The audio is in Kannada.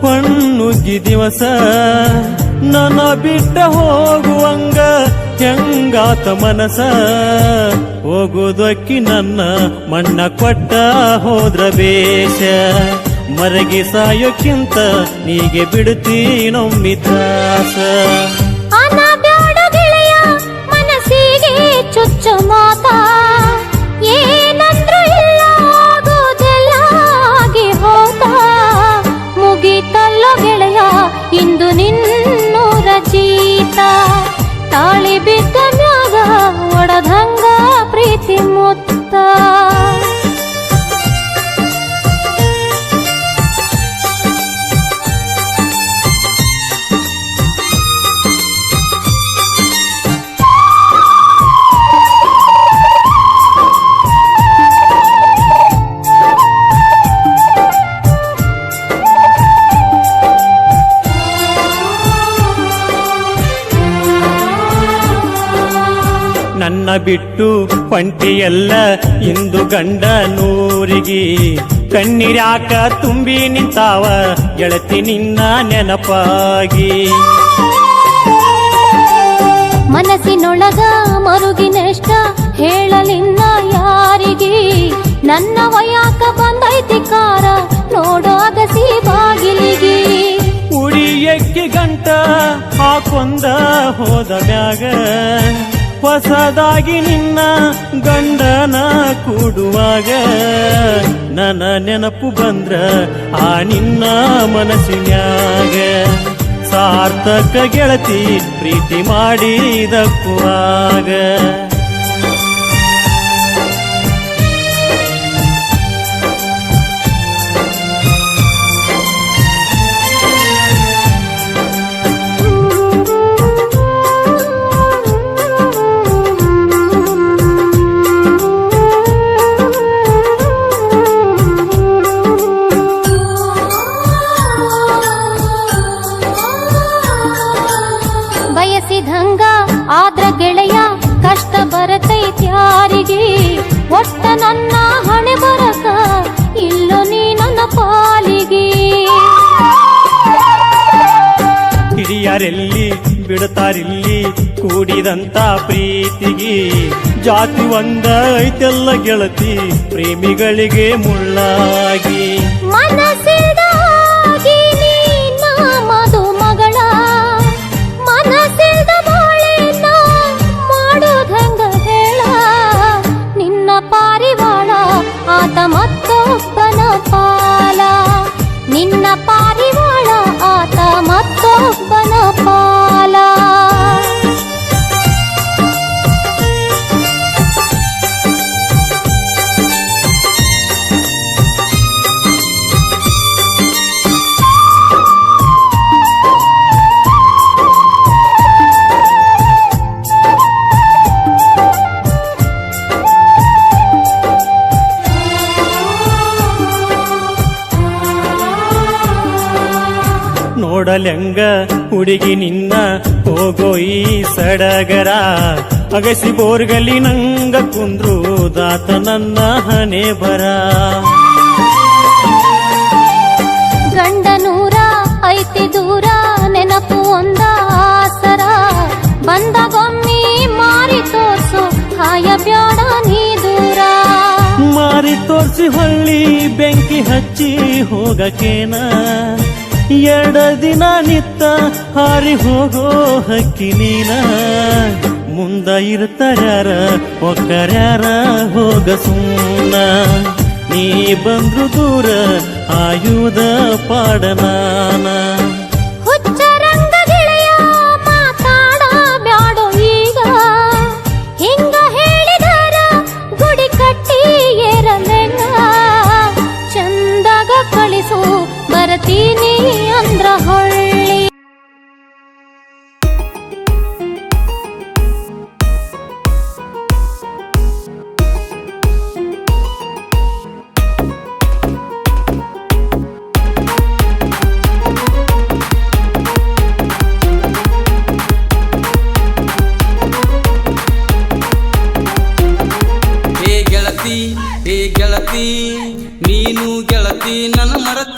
ಹೊಣ್ಣುಗ್ಗಿ ದಿವಸ. ನನ್ನ ಬಿಟ್ಟ ಹೋಗುವಂಗ ಹೆಂಗಾತ ಮನಸ. ಹೋಗುದಕ್ಕಿ ನನ್ನ ಮಣ್ಣ ಕೊಟ್ಟ ಹೋದ್ರ ಬೇಷ. ಮರಗಿ ಸಾಯೋಕ್ಕಿಂತ ನೀಗೆ ಬಿಡುತ್ತೀನೊಮ್ಮಿ ದಾಸ ಮನಸ್ಸಿಗೆ ಚುಚ್ಚು ಮಾತ. ಬಿಟ್ಟು ಪಂಟಿಯಲ್ಲ ಇಂದು ಗಂಡ ನೂರಿಗೆ. ಕಣ್ಣೀರ್ಯಾಕ ತುಂಬಿ ನಿಂತಾವ ಗೆಳತಿ ನಿನ್ನ ನೆನಪಾಗಿ. ಮನಸ್ಸಿನೊಳಗ ಮರುಗಿನಷ್ಟ ಹೇಳಲಿನ್ನ ಯಾರಿಗೆ? ನನ್ನ ವಯಾಕ ಬಂದೈತಿ ಕಾರ ನೋಡೋ ಅಗಸಿ ಬಾಗಿಲಿಗೆ ಉಡಿಯಕ್ಕೆ ಗಂಟ ಹಾಕೊಂದ ಹೋದ ಮ್ಯಾಗ. ಹೊಸದಾಗಿ ನಿನ್ನ ಗಂಡನ ಕೂಡುವಾಗ ನನ್ನ ನೆನಪು ಬಂದ್ರ ಆ ನಿನ್ನ ಮನಸ್ಸಿನ್ಯಾಗ. ಸಾರ್ಥಕ ಗೆಳತಿ ಪ್ರೀತಿ ಮಾಡಿದಕ್ಕುವಾಗ ಬಿಡ್ತಾರಿಲ್ಲಿ ಕೂಡಿದಂತ ಪ್ರೀತಿಗೆ ಜಾತಿ ಒಂದ ಐತೆಲ್ಲ ಗೆಳತಿ ಪ್ರೇಮಿಗಳಿಗೆ ಮುಳ್ಳಾಗಿ. ನೋಡಲೆಂಗ ಹುಡುಗಿ ನಿನ್ನ ಹೋಗೋ ಈ ಸಡಗರ ಅಗಸಿ ಬೋರ್ಗಲಿ ನಂಗ ಕುಂದ್ರು ದಾತ ನನ್ನ ಹಣೆ ಬರ. ಗಂಡನೂರ ಐತಿ ದೂರ ನೆನಪು ಒಂದ ಆಸರ. ಬಂದಗೊಮ್ಮಿ ಮಾರಿ ತೋರ್ಸು ಕಾಯ ಬ್ಯಾಡ ನೀ ದೂರ. ಮಾರಿ ತೋರ್ಸಿ ಹೊಳ್ಳಿ ಬೆಂಕಿ ಹಚ್ಚಿ ಹೋಗಕೇನ? ಎರಡ ದಿನ ನಿತ್ತ ಹಾರಿ ಹೋಗೋ ಹಕ್ಕಿ ನೀನ. ಮುಂದ ಇರ್ತಾರ್ಯಾರ, ಒಕ್ಕರ್ಯಾರ ಹೋಗ ಸುಮ್ಮನ ನೀ ಬಂದ್ರು ದೂರ ಆಯುಧ ಪಾಡನಾನ ಕಳಿಸು ಗೆಳೆಯ మరతి నన్ను మరతి